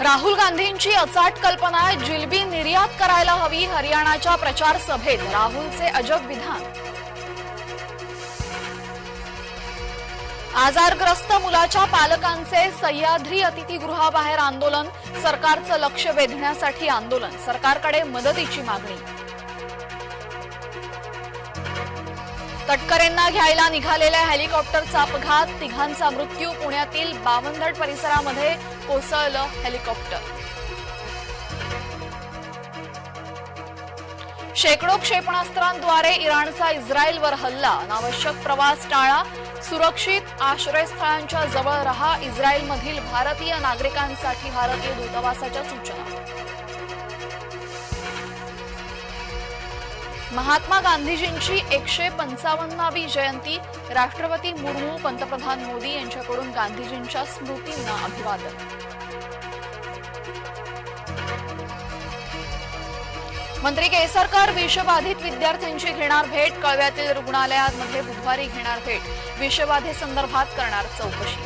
राहुल गांधींची अचाट कल्पना जिलबी निर्यात करायला हवी हरियाणाच्या प्रचार सभेत राहुलचे अजब विधान. आजारग्रस्त मुलाच्या पालकांचे सह्याद्री अतिथीगृहाबाहेर आंदोलन सरकारचं लक्ष वेधण्यासाठी आंदोलन सरकारकडे मदतीची मागणी. तटकरेंना घ्यायला निघालेल्या हेलिकॉप्टरचा अपघात तिघांचा मृत्यू पुण्यातील बावनधड परिसरामध्ये कोसळलं हेलिकॉप्टर. शेकडो क्षेपणास्त्रांद्वारे इराणचा इस्रायलवर हल्ला. अनावश्यक प्रवास टाळा सुरक्षित आश्रयस्थळांच्या जवळ रहा इस्रायलमधील भारतीय नागरिकांसाठी भारतीय दूतावासाच्या सूचना. महात्मा गांधीजींची एकशे पंचावन्नावी जयंती राष्ट्रपती मुर्मू पंतप्रधान मोदी यांच्याकडून गांधीजींच्या स्मृतींना अभिवादन. मंत्री केसरकर विषबाधित विद्यार्थ्यांची घेणार भेट कळव्यातील रुग्णालयांमध्ये बुधवारी घेणार भेट विषबाधेसंदर्भात करणार चौकशी.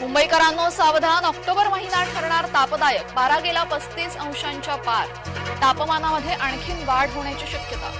मुंबईकरांनो सावधान. ऑक्टोबर महिना ठरणार तापदायक. बारा गेला पस्तीस अंशांच्या पार. तापमानामध्ये आणखीन वाढ होण्याची शक्यता.